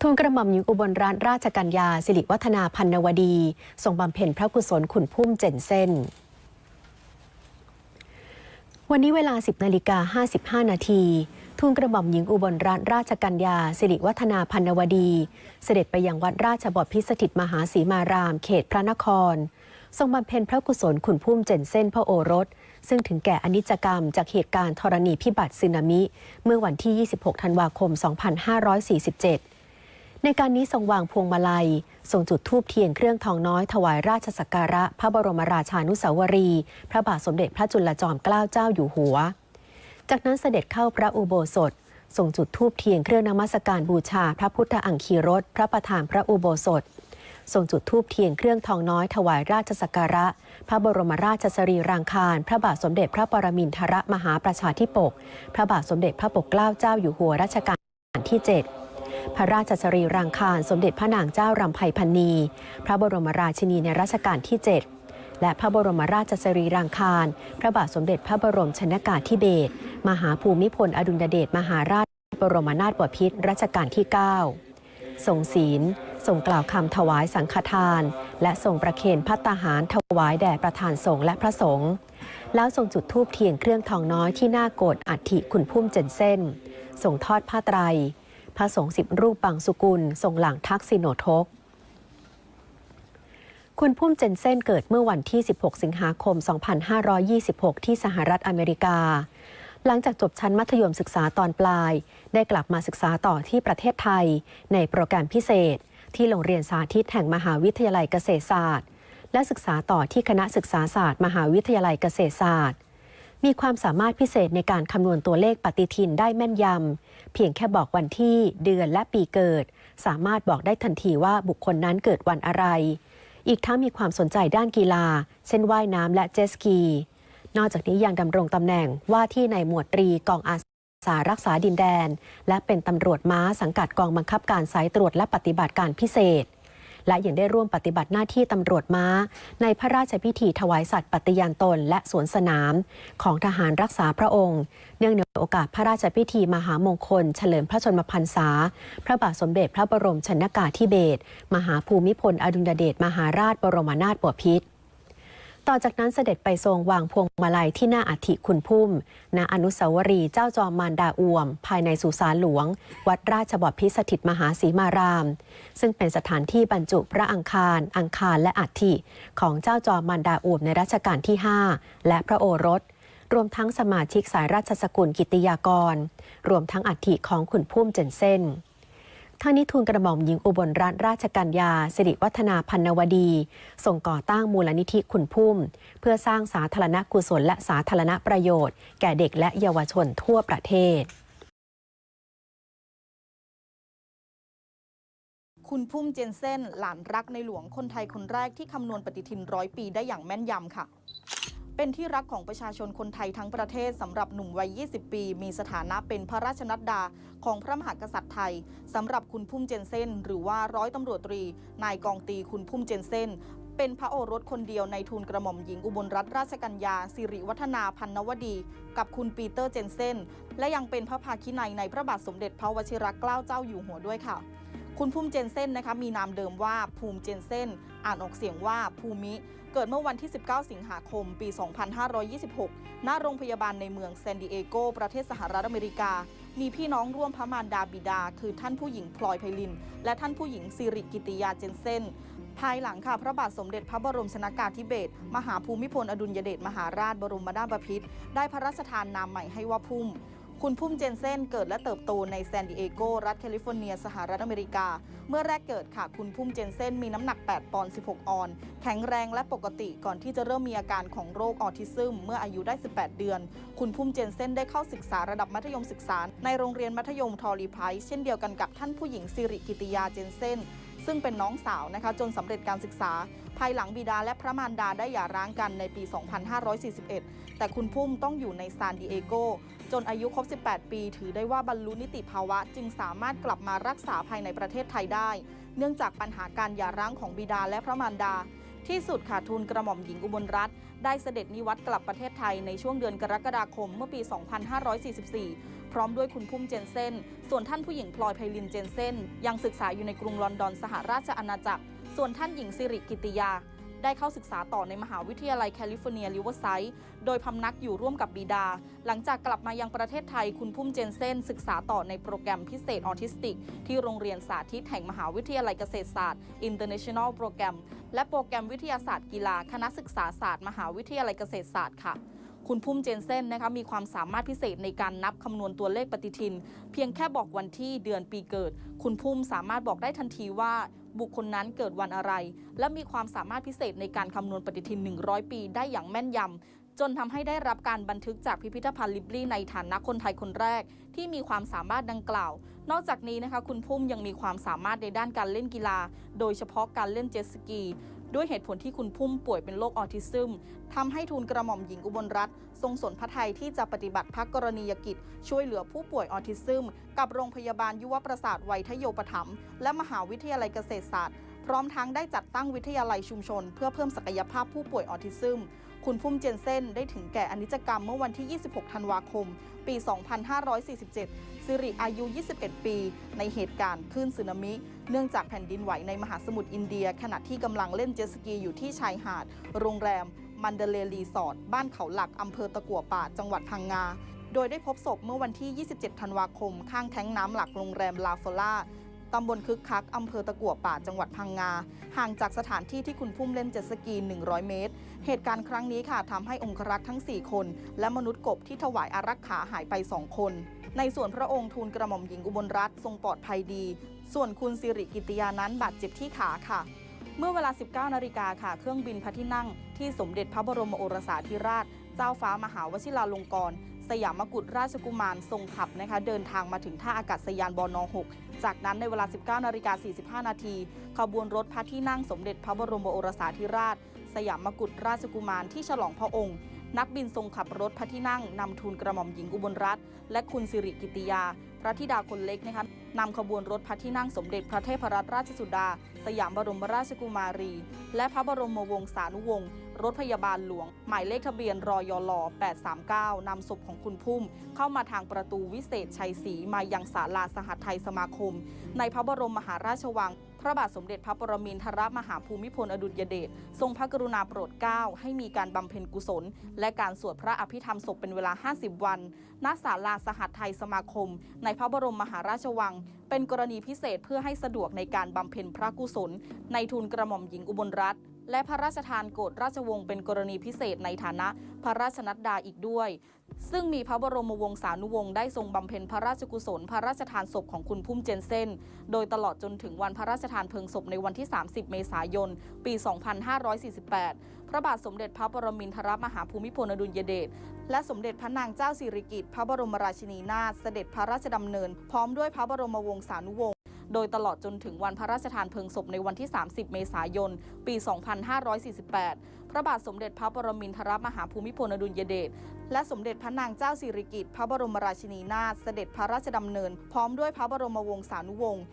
ทูลกระหม่อมหญิงอุบลรัตนราชกัญญาสิริวัฒนาพันนวดี ทรงบำเพ็ญพระกุศลขุนพุ่มเจนเส้น วันนี้เวลา 10นาฬิกา55 นาทีทูลกระหม่อมหญิงอุบลรัตนราชกัญญาสิริวัฒนาพันนวดี เสด็จไปยังวัดราชบพิสถิตมหาสีมาราม เขตพระนคร ทรงบำเพ็ญพระกุศลขุนพุ่มเจนเส้นพระโอรส ซึ่งถึงแก่อนิจกรรมจากเหตุการณ์ธรณีพิบัติสึนามิ เมื่อวันที่ 26 ธันวาคม 2547 ในการนี้ทรงวางพวงมาลัย ทรงจุดธูปเทียนเครื่องทองน้อยถวายราชสักการะ พระบรมราชานุสาวรี พระบาทสมเด็จพระจุลจอมเกล้าเจ้าอยู่หัว จากนั้นเสด็จเข้าพระอุโบสถทรงจุดธูปเทียนเครื่องนมัสการบูชา พระพุทธอังคีรสพระประธานพระอุโบสถทรงจุดธูปเทียนเครื่องทองน้อยถวายราชสักการะ พระบรมราชสรีรางคาร พระบาทสมเด็จพระปรมินทรมหาประชาธิปก พระบาทสมเด็จพระปกเกล้าเจ้าอยู่หัวรัชกาลที่ 7 พระราชสรีรางคารสมเด็จพระนางเจ้ารำไพพันนี พระบรมราชินีในรัชกาลที่ 7 และพระบรมราชสรีรางคารพระบาทสมเด็จพระบรมชนากาธิเบศรมหาภูมิพลอดุลยเดชมหาราช บรมนาถบพิตรรัชกาลที่ 9 ทรงศีลทรงกล่าวคำถวายสังฆทาน และทรงประเคนพัตตาหารถวายแด่ประธานสงฆ์และพระสงฆ์แล้วทรงจุดธูปเทียนเครื่องทองน้อยที่หน้าโกฏอัฐิคุณพุ่มเจนเส้นทรงทอดผ้าไตร พระสงฆ์สิบรูปปังสุกุลทรงหลังทักษิโนทก คุณพุ่มเจนเซนเกิดเมื่อวันที่ 16 สิงหาคม 2526 ที่สหรัฐอเมริกา หลังจากจบชั้นมัธยมศึกษาตอนปลาย ได้กลับมาศึกษาต่อที่ประเทศไทย ในโปรแกรมพิเศษ ที่โรงเรียนสาธิตแห่งมหาวิทยาลัยเกษตรศาสตร์ และศึกษาต่อที่คณะศึกษาศาสตร์ มหาวิทยาลัยเกษตรศาสตร์ มีความสามารถพิเศษในการคำนวณตัวเลขปฏิทินได้แม่นยำ เพียงแค่บอกวันที่เดือนและปีเกิด สามารถบอกได้ทันทีว่าบุคคลนั้นเกิดวันอะไร อีกทั้งมีความสนใจด้านกีฬา เช่นว่ายน้ำและเจสกี นอกจากนี้ยังดำรงตำแหน่งว่าที่ในหมวดตรีกองอาสารักษาดินแดน และเป็นตำรวจม้าสังกัดกองบังคับการสายตรวจและปฏิบัติการพิเศษ และยังได้ร่วมปฏิบัติหน้าที่ตำรวจม้า ในพระราชพิธีถวายสัตว์ปฏิญาณตน และสวนสนาม ของทหารรักษาพระองค์ เนื่องในโอกาสพระราชพิธีมหามงคล เฉลิมพระชนมพรรษา พระบาทสมเด็จพระบรมชนกาธิเบศรมหาภูมิพลอดุลยเดชมหาราชบรมนาถบพิตร ต่อจากนั้นเสด็จไปทรงวางพวงมาลัยที่หน้าอัฐิคุณพุ่ม ณ อนุสาวรีย์เจ้าจอมมารดาอวม ภายในสุสานหลวง วัดราชบพิสถิตมหาสีมาราม ซึ่งเป็นสถานที่บรรจุพระอังคาร อังคารและอัฐิของเจ้าจอมมารดาอวมในรัชกาลที่ 5 และพระโอรส รวมทั้งสมาชิกสายราชสกุลกิติยากร รวมทั้งอัฐิของขุนพุ่มเจนเส้น ท่างนี้ทูลกระหม่อมหญิงอุบลรัตนราชกัญญาสิริวัฒนาพันนวดี ส่งก่อตั้งมูลนิธิขุนพุ่ม เพื่อสร้างสาธารณกุศลและสาธารณประโยชน์ แก่เด็กและเยาวชนทั่วประเทศ คุณพุ่มเจนเซนหลานรักในหลวงคนไทยคนแรกที่คำนวณปฏิทินร้อยปีได้อย่างแม่นยำค่ะ เป็นที่รักของประชาชนคนไทยทั้งประเทศสำหรับหนุ่มวัย 20 ปี มีสถานะเป็นพระราชนัดดาของพระมหากษัตริย์ไทยสำหรับคุณพุ่มเจนเซนหรือว่าร้อยตำรวจตรี นายกองตีคุณพุ่มเจนเซนเป็นพระโอรสคนเดียวในทูลกระหม่อมหญิงอุบลรัตนราชกัญญาสิริวัฒนาพันนวดี กับคุณปีเตอร์เจนเซนและยังเป็นพระภาคินัยในพระบาทสมเด็จพระวชิรเกล้าเจ้าอยู่หัวด้วยค่ะ คุณภูมิเจนเซนนะคะมีนามเดิมว่าภูมิเจนเซนอ่านออกเสียงว่าภูมิ เกิดเมื่อวันที่ 19 สิงหาคม ปี 2526 ณ โรงพยาบาลในเมืองแซนดิเอโก ประเทศสหรัฐอเมริกา มีพี่น้องร่วมพระมารดาบิดา คือท่านผู้หญิงพลอยไพลิน และท่านผู้หญิงสิริกิติยาเจนเซนภายหลังค่ะพระบาทสมเด็จพระบรมชนากาธิเบศรมหาภูมิพลอดุลยเดชมหาราชบรมนาถบพิตรได้พระราชทานนามใหม่ให้ว่าพุ่ม คุณพุ่มเจนเซนเกิดและเติบโตในแซนดิเอโกรัฐแคลิฟอร์เนีย สหรัฐอเมริกา เมื่อแรกเกิดค่ะ คุณพุ่มเจนเซนมีน้ำหนัก 8 ปอนด์ 16 ออน แข็งแรงและปกติก่อนที่จะเริ่มมีอาการของโรคออทิซึม เมื่ออายุได้ 18 เดือน คุณพุ่มเจนเซนได้เข้าศึกษาระดับมัธยมศึกษา ในโรงเรียนมัธยมทอรีไพรส์เช่นเดียวกันกับท่านผู้หญิงสิริกิติยาเจนเซน ซึ่งเป็นน้องสาวนะคะจนสำเร็จการศึกษา ภายหลังบิดาและพระมารดาได้หย่าร้างกันในปี 2541 แต่คุณพุ่มต้องอยู่ในซานดิเอโกจนอายุครบ 18 ปี ถือได้ว่าบรรลุนิติภาวะ จึงสามารถกลับมารักษาภายในประเทศไทยได้ เนื่องจากปัญหาการหย่าร้างของบิดาและพระมารดา ที่สุดค่ะทูลกระหม่อมหญิงอุบลรัตน์ได้เสด็จนิวัตกลับประเทศไทยในช่วงเดือนกรกฎาคมเมื่อปี 2544 ร้อมด้วยคุณพุ่มเจนเซนส่วนท่านผู้หญิงพลอยไพลินเจนเซนยังศึกษาอยู่ในกรุงลอนดอนสหราชอาณาจักร ส่วนท่านหญิงสิริกิติยา ได้เข้าศึกษาต่อในมหาวิทยาลัยแคลิฟอร์เนียริเวอร์ไซด์โดยพำนักอยู่ร่วมกับบิดา หลังจากกลับมายังประเทศไทยคุณพุ่มเจนเซนศึกษาต่อในโปรแกรมพิเศษออทิสติก ที่โรงเรียนสาธิตแห่งมหาวิทยาลัยเกษตรศาสตร์ International โปรแกรมและโปรแกรมวิทยาศาสตร์กีฬาคณะศึกษาศาสตร์ มหาวิทยาลัยเกษตรศาสตร์ค่ะ คุณพุ่มเจนเซนนะคะมีความสามารถพิเศษในการนับคำนวณตัวเลขปฏิทิน เพียงแค่บอกวันที่เดือนปีเกิด คุณพุ่มสามารถบอกได้ทันทีว่าบุคคลนั้นเกิดวันอะไร และมีความสามารถพิเศษในการคำนวณปฏิทิน 100 ปีได้อย่างแม่นยำจนทำให้ได้รับการบันทึกจากพิพิธภัณฑ์ลิบลีในฐานะคนไทยคนแรก ที่มีความสามารถดังกล่าว นอกจากนี้นะคะคุณพุ่มยังมีความสามารถในด้านการเล่นกีฬา โดยเฉพาะการเล่นเจ็ตสกี ด้วยเหตุผลที่คุณพุ่มป่วยเป็นโรคออทิซึมทำให้ทุนกระหม่อมหญิงอุบลรัตน์ทรงสนพระทัยที่จะปฏิบัติพักกรณียกิจ ช่วยเหลือผู้ป่วยออทิซึม กับโรงพยาบาลยุวประสาทไวยทโยปถัมและมหาวิทยาลัยเกษตรศาสตร์ พร้อมทั้งได้จัดตั้งวิทยาลัยชุมชน เพื่อเพิ่มศักยภาพผู้ป่วยออทิซึม คุณพุ่มเจนเซนได้ถึงแก่อนิจกรรมเมื่อวันที่ 26 ธันวาคม ปี 2547 สิริอายุ 21 ปี ในเหตุการณ์คลื่นสึนามิ เนื่องจากแผ่นดินไหวในมหาสมุทรอินเดีย ขณะที่กำลังเล่นเจสกีอยู่ที่ชายหาด โรงแรม มันเดเลรีสอร์ทบ้านเขาหลักอำเภอตะกัวป่า จังหวัดพังงา โดยได้พบศพเมื่อวันที่ 27 ธันวาคม ข้างแท้งน้ำหลักโรงแรมลาฟล่า ตำบลคึกคัก อำเภอตะกั่วป่าจังหวัดพังงา ห่างจากสถานที่ที่คุณพุ่มเล่นเจ็ตสกี 100 เมตร เหตุการณ์ครั้งนี้ค่ะทำให้องครักษ์ทั้ง 4 คน และมนุษย์กบที่ถวายอารักขาหายไป 2 คน ในส่วนพระองค์ทูลกระหม่อมหญิงอุบลรัตน์ทรงปลอดภัยดี ส่วนคุณสิริกิติยานั้นบาดเจ็บที่ขาค่ะ เมื่อเวลา 19 นาฬิกาค่ะ เครื่องบินพระที่นั่ง ที่สมเด็จพระบรมโอรสาธิราช เจ้าฟ้ามหาวชิราลงกรณ์ สยามกุฎราชกุมารทรงขับนะคะเดินทางมาถึงท่าอากาศยานบอน6จากนั้นในเวลา 19นาฬิกา45 นาทีขบวนรถพระที่นั่งสมเด็จพระบรมโอรสาธิราช สยามกุฎราชกุมารที่ฉลองพระองค์ นักบินทรงขับรถพระที่นั่งนำทูลกระหม่อมหญิงอุบลรัตน์และคุณสิริกิติยา พระธิดาคนเล็กนะคะนำขบวนรถพระที่นั่งสมเด็จพระเทพรัตนราชสุดา สยามบรมราชกุมารี และพระบรมวงศานุวงศ์ รถพยาบาลหลวง หมายเลขทะเบียนรอยล839นำศพของคุณพุ่ม เข้ามาทางประตูวิเศษชัยศรีมายังศาลาสหทัยสมาคม ในพระบรมมหาราชวัง พระบาทสมเด็จพระปรมินทรมหาภูมิพลอดุลยเดชทรงพระกรุณาโปรดเกล้าให้มีการบำเพ็ญกุศล และการสวดพระอภิธรรมศพเป็นเวลา 50 วันณศาลาสหัสไทยสมาคม ในพระบรมมหาราชวัง เป็นกรณีพิเศษเพื่อให้สะดวกในการบำเพ็ญพระกุศล ในทุนกระหม่อมหญิงอุบลรัตน์และพระราชทานโกรธราชวงศ์เป็นกรณีพิเศษในฐานะพระราชนัดดาอีกด้วย ซึ่งมีพระบรมวงศานุวงศ์ได้ทรงบำเพ็ญพระราชกุศล พระราชทานศพของคุณพุ่มเจนเซนโดยตลอดจนถึงวันพระราชทานเพลิงศพในวันที่ 30 เมษายน ปี 2548พระบาทสมเด็จพระปรมินทรมหาภูมิพลอดุลยเดชและสมเด็จพระนางเจ้าสิริกิติ์พระบรมราชินีนาถเสด็จพระราชดำเนิน พร้อมด้วยพระบรมวงศานุวงศ์โดยตลอดจนถึงวันพระราชทานเพลิงศพในวันที่ 30 เมษายน ปี 2548 พระบาทสมเด็จพระปรมินทรมหาภูมิพลอดุลยเดช และสมเด็จพระนางเจ้าสิริกิติ์พระบรมราชินีนาถเสด็จพระราชดำเนิน พร้อมด้วยพระบรมวงศานุวงศ์